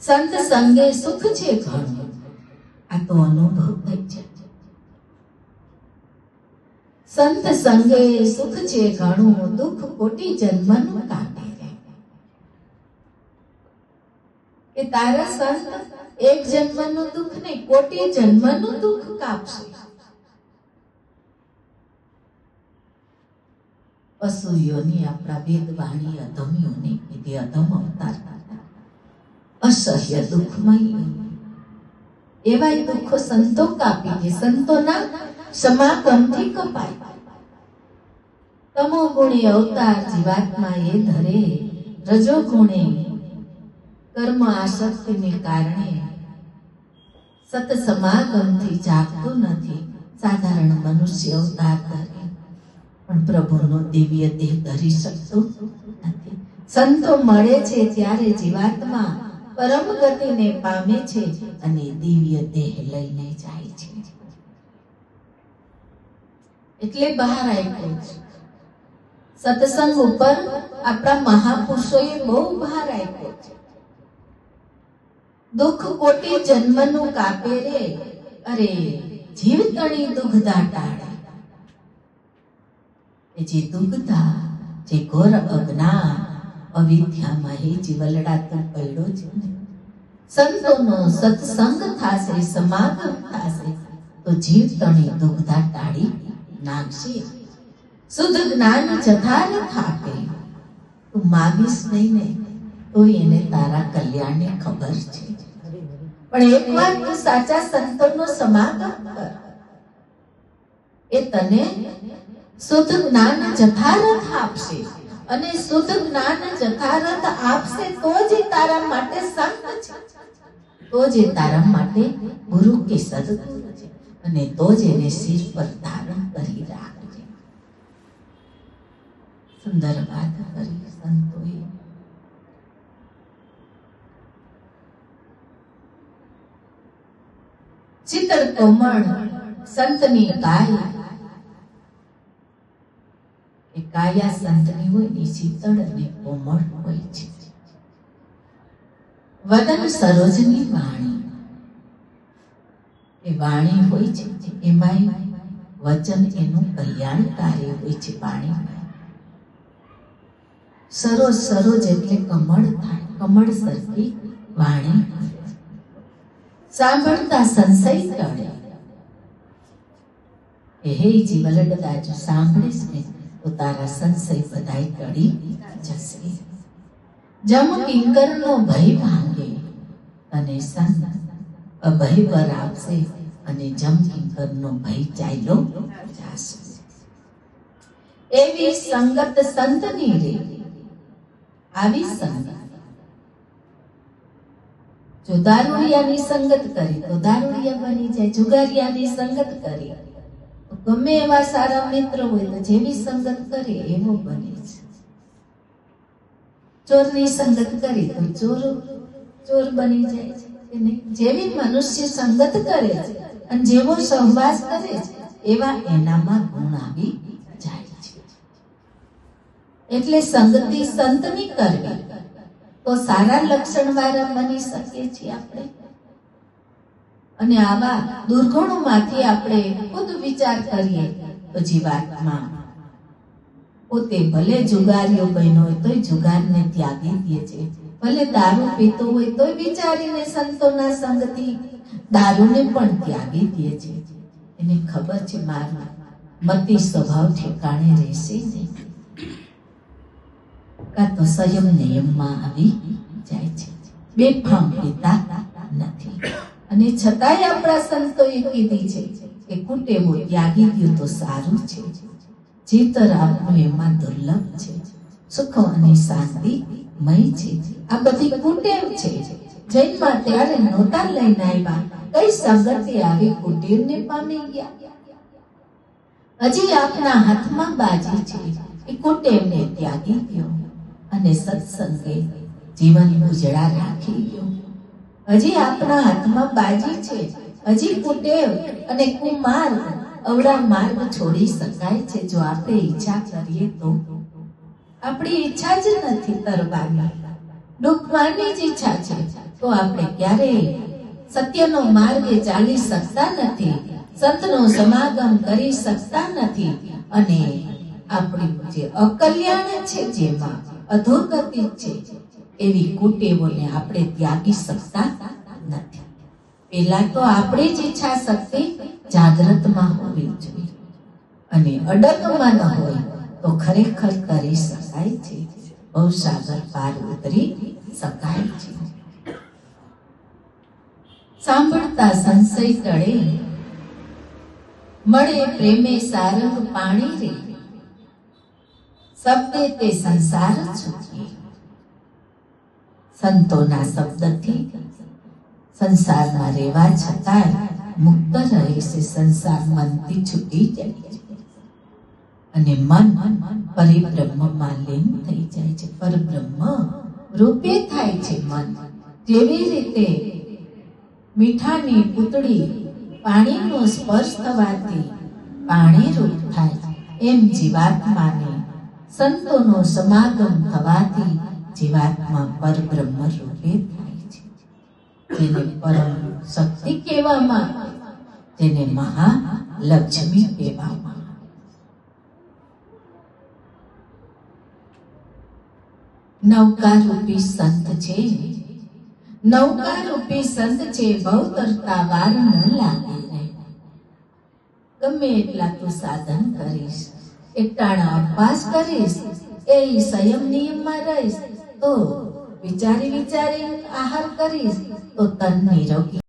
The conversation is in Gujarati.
સંત સંગે સુખ છે ઘણું આ તો અનુભવ થઈ છે. સંત સંગે સુખ છે ઘણું દુઃખ કોટી જન્મનું કાપે રે. કે તારા સંત એક જન્મનું દુઃખ નહીં, કોટી જન્મનું દુઃખ કાપશે. અસૂયોની આપણા વેદવાણી અધમ્યોને કીધી અધમ અવતાર. અસહ્ય દુઃખમય એવાય દુઃખો સંતો કાપીને સંતોના સમાગમથી કપાય તમો ગુણે અવતાર જીવાત્મા એ ધરે રજો ગુણે કર્મ આસક્તિને કારણે સત સમાગમથી જાગતો નથી સાધારણ મનુષ્ય અવતાર ધરે પણ પ્રભુનો દિવ્ય દેહ ધરી શકતો નથી. સંતો મળે છે ત્યારે જીવાત્મા પરમ ગતિને પામે છે અને દિવ્ય દેહ લઈને જાય છે. એટલે બહાર આવ્યું છે. સત્સંગ ઉપર આપણા મહાપુરુષોએ બહુ ભાર આપ્યો છે. દુઃખ કોટી જન્મનું કાપે રે, અરે જીવ તણી દુઃખદા ટાળે. જે દુઃખતા, જે ઘોર અજ્ઞાન અવિદ્યામાં હે પડ્યો છે સંતોનો સત્સંગ થાશે, સમાગમ થાશે, તો જીવ તણી દુઃખદા ટાળી નાખશે શુદ્ધ જ્ઞાન જથારથ આપે તું માગીશ નહીં ને, તો એને તારા કલ્યાણની ખબર છે. પણ એકવાર તું સાચા સંતોનો સમાગમ કર. એ તને શુદ્ધ જ્ઞાન જથારથ આપશે અને શુદ્ધ જ્ઞાન જથારથ આપશે તો જ તારા માટે સંત છે. તો જ તારા માટે ગુરુ કે સદગુરુ છે. અને તો જ એને શિર પર ધારણ કરી રાખજે. સુંદર વાત કરી સંતોએ. ચિત્ર કોમળ સંતની એ કાયા સંતની હોય ને શીતળ અને કોમળ હોય છે. વદન સરોજની વાણી. એ વાણી હોય છે એમાંય વચન એનું કલ્યાણકારી હોય છે વાણીમાં સરોજ સરોજ એટલે કમળ થાય, કમળ સરખી વાણી સાંભળતા સંશય ટળે. એ હે જીવલડતા જો સાંભળીશ ને તો સંશય બધાય ટળી જશે. જમ કિંકરનો ભય ભાંગે અને સંત અભય પર આપશે અને જમ કિંકરનો ભય ચાલ્યો જશે. એવી સંગત સંતની રે. આવી સંગત. જો દારૂડિયાની સંગત કરી, તો દારૂડિયા બની જાય. જુગારિયાની સંગત કરી. ગમે એવા સારા મિત્ર હોય તો જેવી સંગત કરે એવો બને છે. ચોરની સંગત કરી તો ચોર ચોર બની જાય છે જેવી મનુષ્ય સંગત કરે છે અને જેવો સહવાસ કરે છે, એવા એનામાં ગુણ આવી જાય છે. એટલે સંગતિ સંતની કરવી. તો સારા લક્ષણ વાળા બની શકીએ છીએ આપણે. અને આવા દુર્ગુણોમાંથી આપણે ખુદ વિચાર કરીએ તો જીવાત્મા પોતે ભલે જુગારીઓ બન્યો હોય, તોય જુગારને ત્યાગી દે છે. ભલે દારૂ પીતો હોય, તોય વિચારીને સંતોના સંગથી દારૂને પણ ત્યાગી દે છે. એને ખબર છે મારું મતિ સ્વભાવ ઠેકાણે રહેશે નહીં. કાં તો સંયમ નિયમમાં આવી જાય છે. બેફામ પીતા નથી. અને છતાંય આપણા સંતોએ કીધી છે કે કુટેવો ત્યાગી દો તો સારું છે. ચેતર આપવું એમાં દુર્લભ છે. સુખ અને શાંતિ મય છે. આ બધી કુટેવ છે. જૈનમાં ત્યારે નોટા લઈને આવ્યા. કઈ સંગતિ આવી કુટેવને પામી ગયા. હજી આપના હાથમાં બાજી છે. એ કુટેવને ત્યાગી ગયો અને સત્સંગે જીવન ઉજળા રાખી ગયો. હજી આપણા હાથમાં બાજી છે. હજી કુટેવ અને કુમાર અવળા માર્ગ છોડી શકાય છે જો આપણે ઈચ્છા કરીએ તો. આપણી ઈચ્છા જ નથી તરવાની. ડૂબવાની જ ઈચ્છા છે. તો આપણે ક્યારેય સત્યનો માર્ગ ચાલી શકતા નથી, સંતનો સમાગમ કરી શકતા નથી અને આપણી જે અકલ્યાણ છે જેમાં અધોગતિ છે એવી કુટેવોને આપણે ત્યાગી શકતા નથી. પેલા તો આપણે જ ઈચ્છા શક્તિ જાગ્રતમાં હોવી જોઈએ. અને અડગમાં ન હોય તો ખરેખર કરી શકાય છે. બહુ સાગર પાર ઉતરી શકાય છે. સાંભળતા સંશય તળે મળે પ્રેમે સારંગ પાણી રે. શબ્દે તે સંસાર છૂટે. સંતોના શબ્દથી સંસારમાં રહેવા છતાં મુક્ત રહે છે. સંસાર મનથી છૂટી જાય છે અને મન પરિબ્રહ્મમાં લીન થઈ જાય છે. પરબ્રહ્મ રૂપે થાય છે મન. જેવી રીતે મીઠાની પૂતળી પાણીનો સ્પર્શ થવાથી પાણી રૂપ થાય એમ જીવાત્માને સંતોનો સમાગમ થવાથી જીવાત્મા પરબ્રહ્મ રૂપે થાય છે. તેને પરમ શક્તિ કહેવામાં તેને મહાલક્ષ્મી કહેવામાં નૌકા રૂપી સંત છે. નૌકા રૂપી સંત છે. બહુ તરતા વાર ન લાગે ગમે એટલા તું સાધન કરીશ. એકટાણા અપવાસ કરીશ. એ સંયમ નિયમમાં રહીશ. તો વિચારી વિચારી આહાર કરીશ તો તન નિરોગી